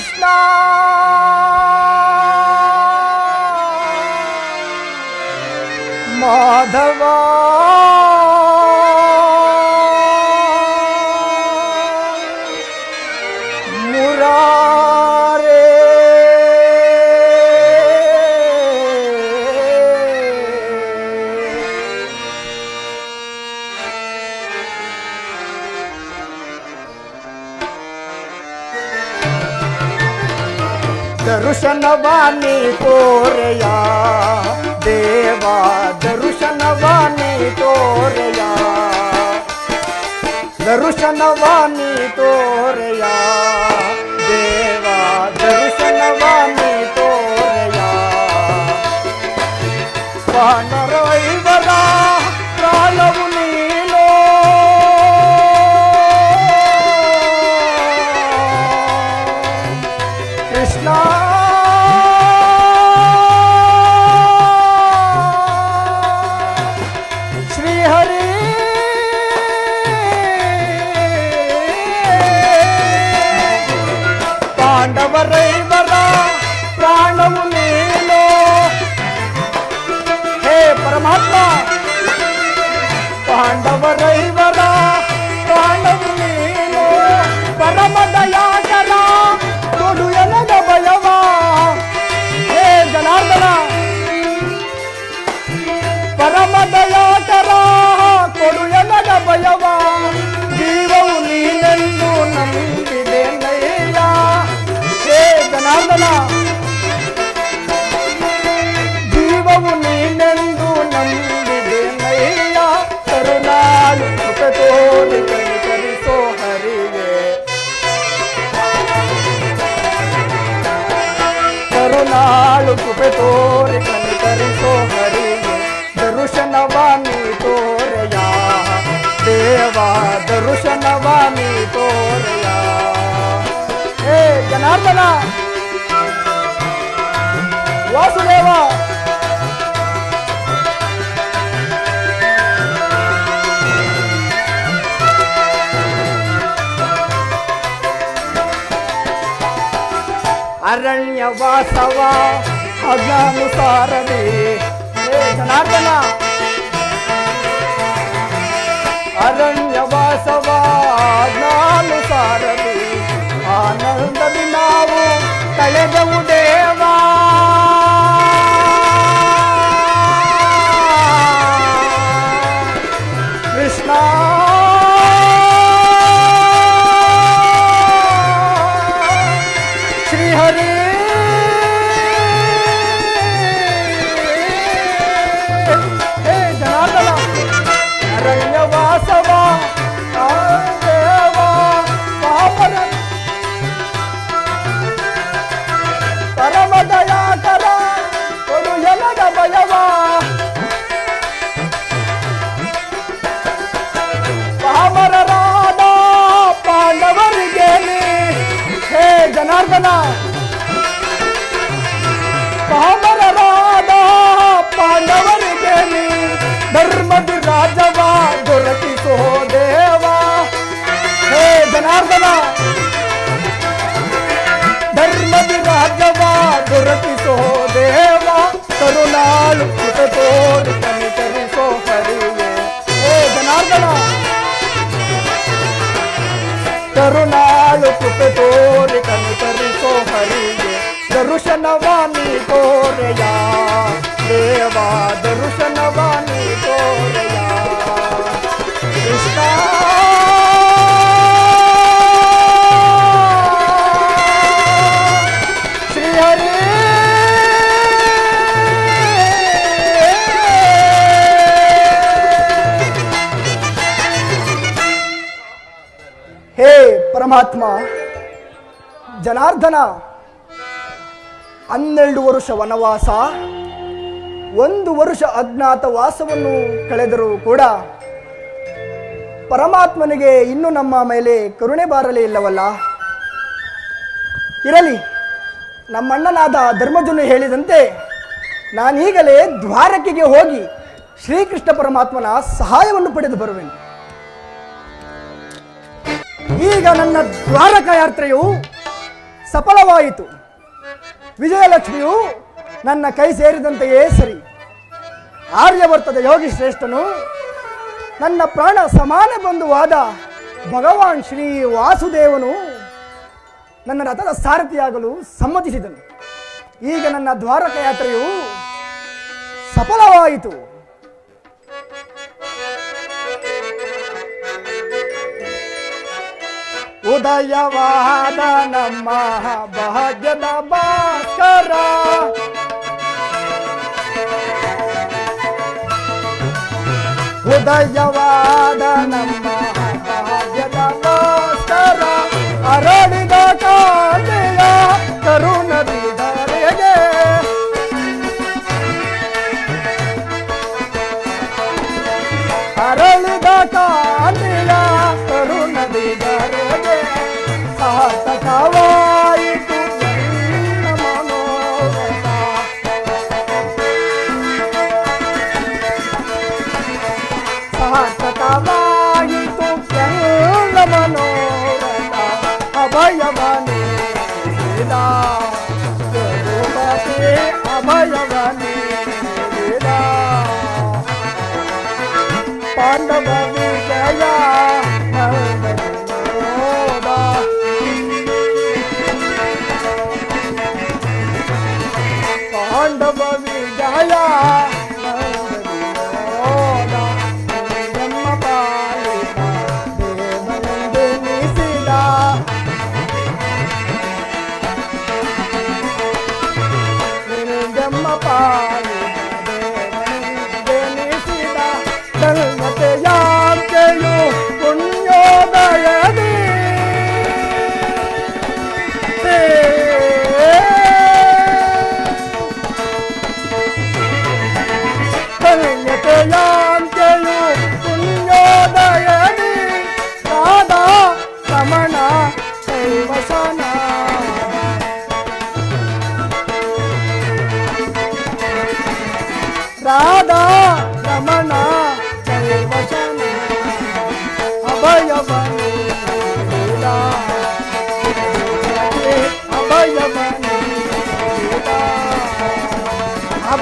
Krishna. દર્શનવાની કોરયા દેવા દર્શનવાની કોરયા દર્શનવાની કોરયા barrera. అరణ్యవాసవ అజ్ఞానుసారమే Janardhana అరణ్యవాసవ జ్ఞానుసారమే ಆನಂದದಿ ನಾವು ಕಳೆದವು ದೇವಾ. ಜೀವಾತ್ಮ ಜನಾರ್ದನ ಹನ್ನೆರಡು ವರ್ಷ ವನವಾಸ, ಒಂದು ವರ್ಷ ಅಜ್ಞಾತ ವಾಸವನ್ನು ಕಳೆದರೂ ಕೂಡ ಪರಮಾತ್ಮನಿಗೆ ಇನ್ನು ನಮ್ಮ ಮೇಲೆ ಕರುಣೆ ಬಾರಲೇ ಇಲ್ಲವಲ್ಲ? ಇರಲಿ, ನಮ್ಮಣ್ಣನಾದ ಧರ್ಮಜನು ಹೇಳಿದಂತೆ ನಾನೀಗಲೇ ದ್ವಾರಕೆಗೆ ಹೋಗಿ ಶ್ರೀಕೃಷ್ಣ ಪರಮಾತ್ಮನ ಸಹಾಯವನ್ನು ಪಡೆದು ಬರುವೆನು. ಈಗ ನನ್ನ ದ್ವಾರಕ ಯಾತ್ರೆಯು ಸಫಲವಾಯಿತು. ವಿಜಯಲಕ್ಷ್ಮಿಯು ನನ್ನ ಕೈ ಸೇರಿದಂತೆಯೇ ಸರಿ. ಆರ್ಯವರ್ತದ ಯೋಗಿ ಶ್ರೇಷ್ಠನು ನನ್ನ ಪ್ರಾಣ ಸಮಾನ ಬಂಧುವಾದ ಭಗವಾನ್ ಶ್ರೀ ವಾಸುದೇವನು ನನ್ನ ರಥದ ಸಾರಥಿಯಾಗಲು ಸಮ್ಮತಿಸಿದನು. ಈಗ ನನ್ನ ದ್ವಾರಕ ಯಾತ್ರೆಯು ಸಫಲವಾಯಿತು. ಉದಯವಾದ ನಮ್ಮ ಭಾಗ್ಯದ ಭಾಸ್ಕರ ಉದಯವಾದ ನಮ್ಮ ನಿಂಗಮ್ಮ ಪಾಲಿತ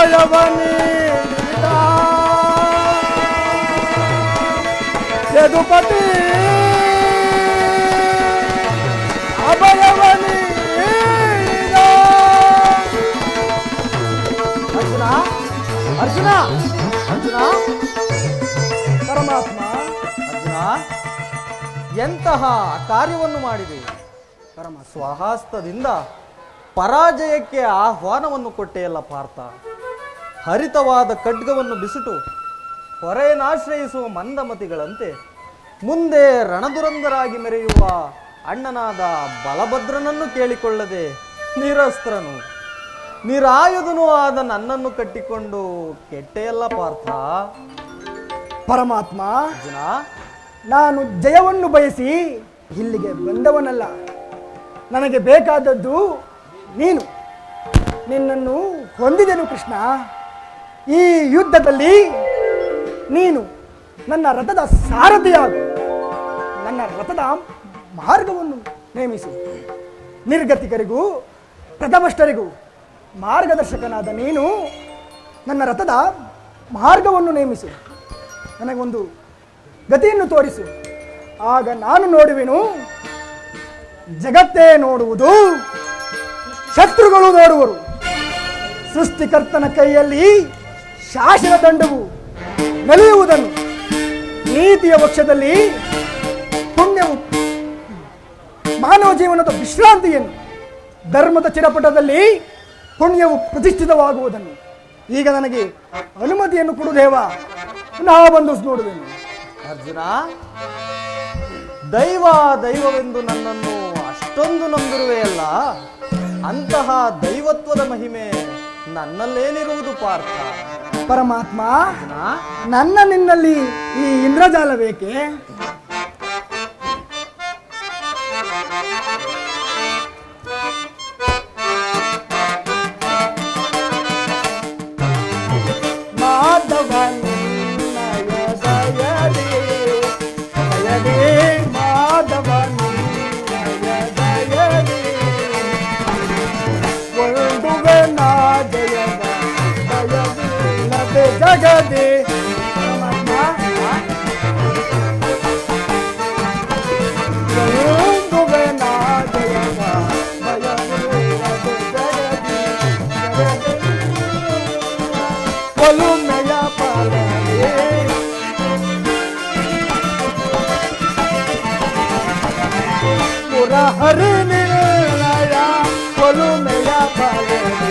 ಅಭಯವನಿ ಯದುಪತಿ. ಅಭಯವನಿ ಅರ್ಜುನ ಅರ್ಜುನ ಅರ್ಜುನ. ಪರಮಾತ್ಮ, ಅರ್ಜುನ, ಎಂತಹ ಕಾರ್ಯವನ್ನು ಮಾಡಿದೆ? ಪರಮ ಸ್ವಹಾಸ್ತದಿಂದ ಪರಾಜಯಕ್ಕೆ ಆಹ್ವಾನವನ್ನು ಕೊಟ್ಟೆಯಲ್ಲ ಪಾರ್ಥ. ಹರಿತವಾದ ಖಡ್ಗವನ್ನು ಬಿಸಿಟು ಹೊರೆಯನ್ನಾಶ್ರಯಿಸುವ ಮಂದಮತಿಗಳಂತೆ ಮುಂದೆ ರಣದುರಂದರಾಗಿ ಮೆರೆಯುವ ಅಣ್ಣನಾದ ಬಲಭದ್ರನನ್ನು ಕೇಳಿಕೊಳ್ಳದೆ ನಿರಸ್ತ್ರನು. ನಿರಾಯುಧನೂ ಆದ ನನ್ನನ್ನು ಕಟ್ಟಿಕೊಂಡು ಕೆಟ್ಟೆಯಲ್ಲ ಪಾರ್ಥ. ಪರಮಾತ್ಮ ಅರ್ಜುನ. ನಾನು ಜಯವನ್ನು ಬಯಸಿ ಇಲ್ಲಿಗೆ ಬಂದವನಲ್ಲ. ನನಗೆ ಬೇಕಾದದ್ದು ನೀನು. ನಿನ್ನನ್ನು ಹೊಂದಿದೆನು ಕೃಷ್ಣ. ಈ ಯುದ್ಧದಲ್ಲಿ ನೀನು ನನ್ನ ರಥದ ಸಾರಥಿಯಾಗು. ನನ್ನ ರಥದ ಮಾರ್ಗವನ್ನು ನೇಮಿಸು. ನಿರ್ಗತಿಕರಿಗೂ ಪ್ರಥಮಷ್ಟರಿಗೂ ಮಾರ್ಗದರ್ಶಕನಾದ ನೀನು ನನ್ನ ರಥದ ಮಾರ್ಗವನ್ನು ನೇಮಿಸು. ನನಗೊಂದು ಗತಿಯನ್ನು ತೋರಿಸು. ಆಗ ನಾನು ನೋಡುವೆನು, ಜಗತ್ತೇ ನೋಡುವುದು, ಶತ್ರುಗಳು ನೋಡುವರು. ಸೃಷ್ಟಿಕರ್ತನ ಕೈಯಲ್ಲಿ ಶಾಸನ ದಂಡವು ನಲಿಯುವುದನ್ನು ನೀತಿಯ ಪಕ್ಷದಲ್ಲಿ ಪುಣ್ಯವು ಮಾನವ ಜೀವನದ ವಿಶ್ರಾಂತಿಯನ್ನು ಧರ್ಮದ ಚಿರಪಟದಲ್ಲಿ ಪುಣ್ಯವು ಪ್ರತಿಷ್ಠಿತವಾಗುವುದನ್ನು ಈಗ ನನಗೆ ಅನುಮತಿಯನ್ನು ಕೊಡು ದೇವ. ಪುನಃ ಬಂದು ನೋಡುವೆನು. ಅರ್ಜುನ, ದೈವ ದೈವವೆಂದು ನನ್ನನ್ನು ಅಷ್ಟೊಂದು ನಂಬಿರುವೆಯಲ್ಲ, ಅಂತಹ ದೈವತ್ವದ ಮಹಿಮೆ ನನ್ನಲ್ಲೇನಿರುವುದು ಪಾರ್ಥ. ಪರಮಾತ್ಮ ನನ್ನ ನಿನ್ನಲ್ಲಿ ಈ ಇಂದ್ರಜಾಲ ಬೇಕೆ? tá valendo.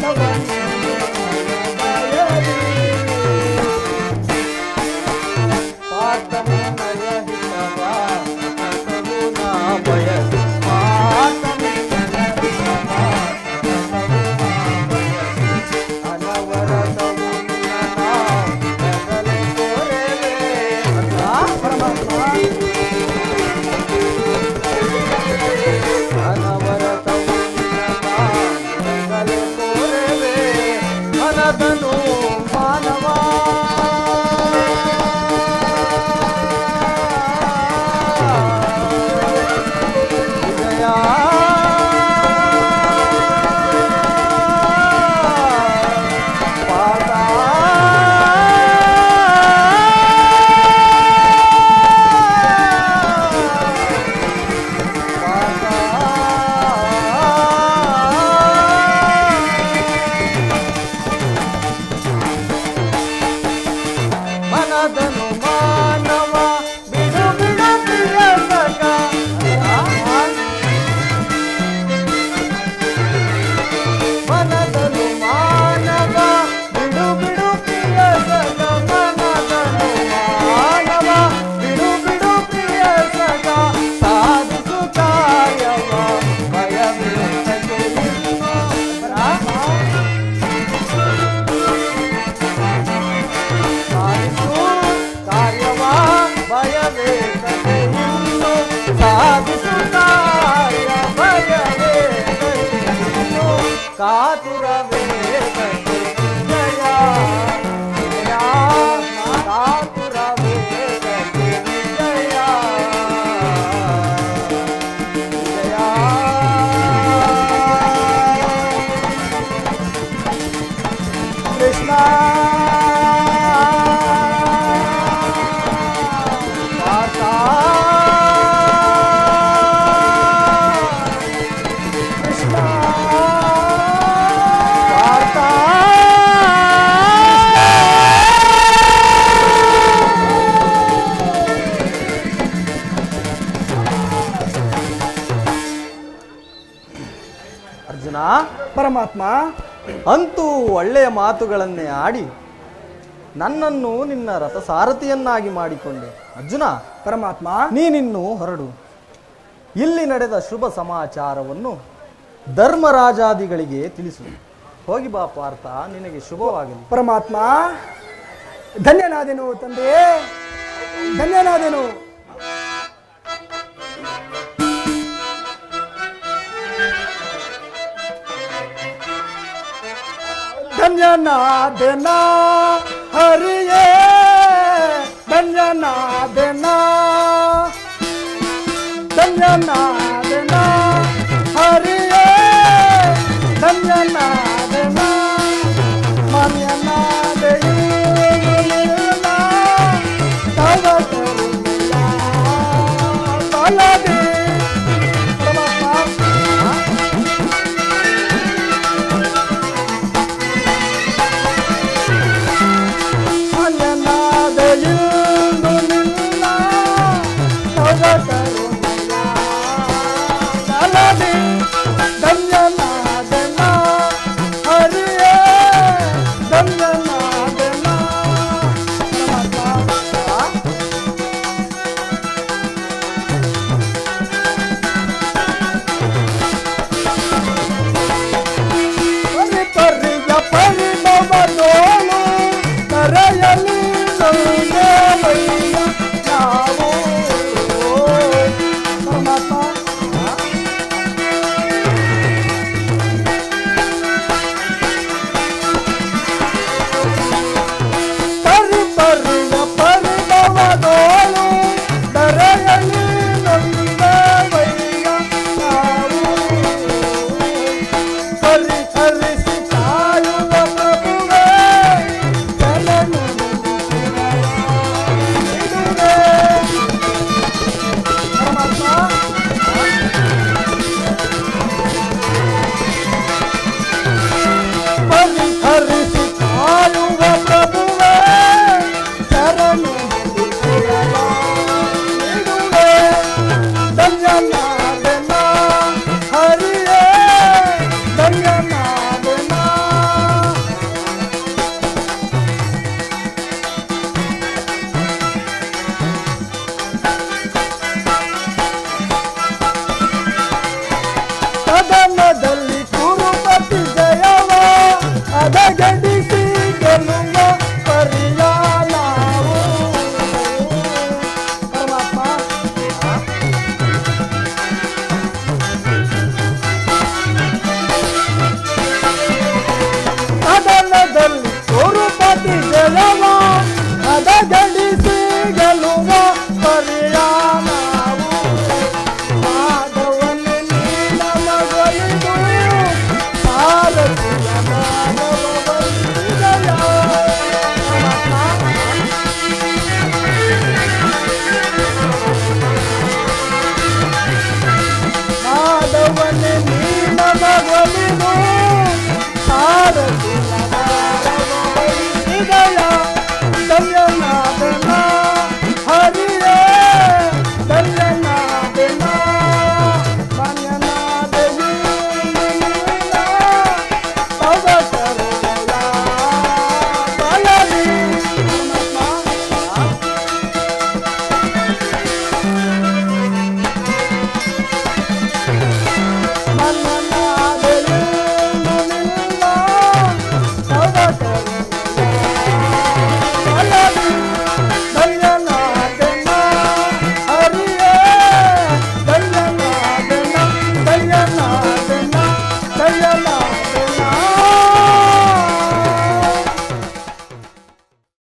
Baba. ಅರ್ಜುನ, ಪರಮಾತ್ಮ, ಅಂತೂ ಒಳ್ಳೆಯ ಮಾತುಗಳನ್ನೇ ಆಡಿ ನನ್ನನ್ನು ನಿನ್ನ ರಥಸಾರಥಿಯನ್ನಾಗಿ ಮಾಡಿಕೊಂಡೆ. ಅರ್ಜುನ, ಪರಮಾತ್ಮ, ನೀನಿನ್ನು ಹೊರಡು. ಇಲ್ಲಿ ನಡೆದ ಶುಭ ಸಮಾಚಾರವನ್ನು ಧರ್ಮರಾಜಾದಿಗಳಿಗೆ ತಿಳಿಸು. ಹೋಗಿ ಬಾ ಪಾರ್ಥ, ನಿನಗೆ ಶುಭವಾಗಲಿ. ಪರಮಾತ್ಮ, ಧನ್ಯನಾದೆನು ತಂದೆಯೇ ಧನ್ಯನಾದೆನು. ಧನ್ಯನಾದೆನ ಹರಿಯೇ ಧನ್ಯನಾದೆನ ಧನ್ಯನಾದೆನ